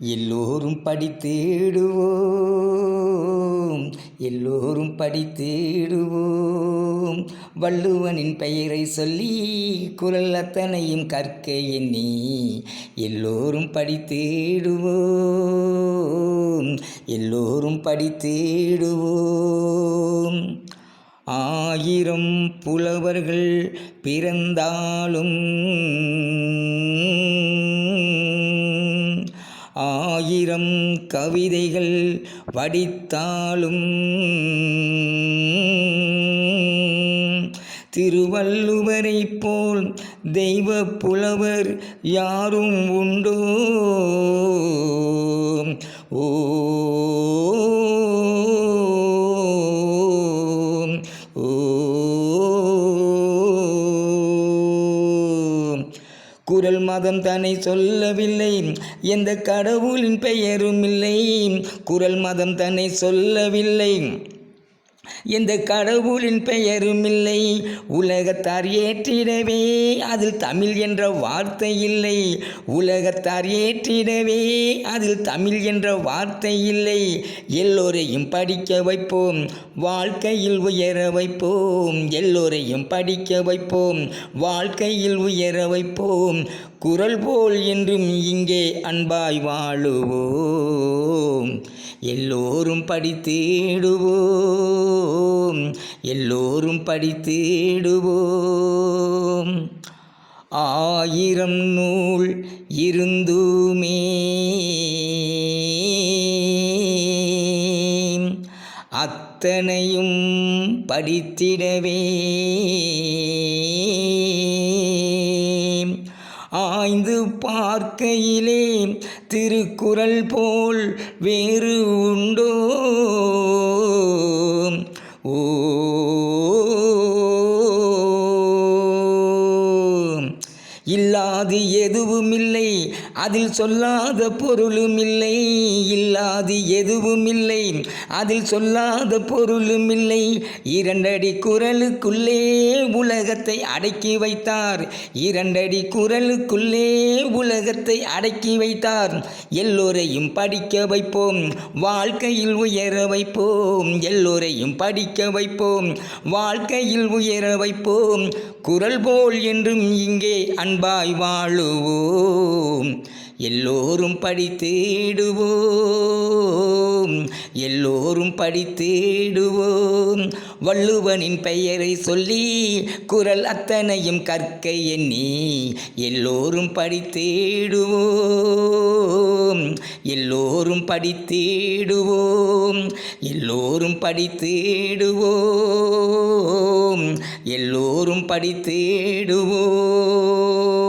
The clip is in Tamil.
எல்லோரும் படித்தேடுவோம். எல்லோரும் படித்தேடுவோம். வள்ளுவனின் பெயரை சொல்லி குரல் அத்தனையும் கற்க எண்ணி எல்லோரும் படித்தேடுவோம். எல்லோரும் படித்தேடுவோம். ஆயிரம் புலவர்கள் பிறந்தாலும் ஆயிரம் கவிதைகள் படித்தாலும் திருவள்ளுவரை போல் தெய்வ புலவர் யாரும் உண்டோ? ஓ குரல் மதம் தன்னை சொல்லவில்லை. எந்த கடவுளின் பெயரும் இல்லை. குரல் மதம் தன்னை சொல்லவில்லை. எந்த கடவுளின் பெயரும் இல்லை. உலகத்தார் ஏற்றிடவே அதில் தமிழ் என்ற வார்த்தை இல்லை. உலகத்தார் ஏற்றிடவே அதில் தமிழ் என்ற வார்த்தை இல்லை. எல்லோரையும் படிக்க வைப்போம் வாழ்க்கையில் உயர வைப்போம். எல்லோரையும் படிக்க வைப்போம் வாழ்க்கையில் உயர வைப்போம். குரல் போல் என்றும் இங்கே அன்பாய் வாழுவோம். எல்லோரும் படித்தேடுவோம். எல்லோரும் படித்தேடுவோம். ஆயிரம் நூல் இருந்துமே. அத்தனையும் படித்திடவே. ஆய்ந்து பார்க்கையிலே திருக்குறள் போல் வேறு உண்டோ? ஓ இல்லாது எதுவும் இல்லை அதில் சொல்லாத பொருளும் இல்லை இல்லாது எதுவும் இல்லை அதில் சொல்லாத பொருளும் இல்லை இரண்டடி குரலுக்குள்ளே உலகத்தை அடக்கி வைத்தார். இரண்டடி குரலுக்குள்ளே உலகத்தை அடக்கி வைத்தார். எல்லோரையும் படிக்க வைப்போம். வாழ்க்கையில் உயர வைப்போம். எல்லோரையும் படிக்க வைப்போம். வாழ்க்கையில் உயர வைப்போம். குரல் போல் என்றும் இங்கே அன்பாய் வாழுவோம். எல்லோரும் படித்தேடுவோம். எல்லோரும் படித்தேடுவோம். வள்ளுவனின் பெயரை சொல்லி குரல் அத்தனையும் கற்க எண்ணி எல்லோரும் படித்தேடுவோம். எல்லோரும் படித்தேடுவோம். எல்லோரும் படித்தேடுவோம். எல்லோரும் படித்தேடுவோம்.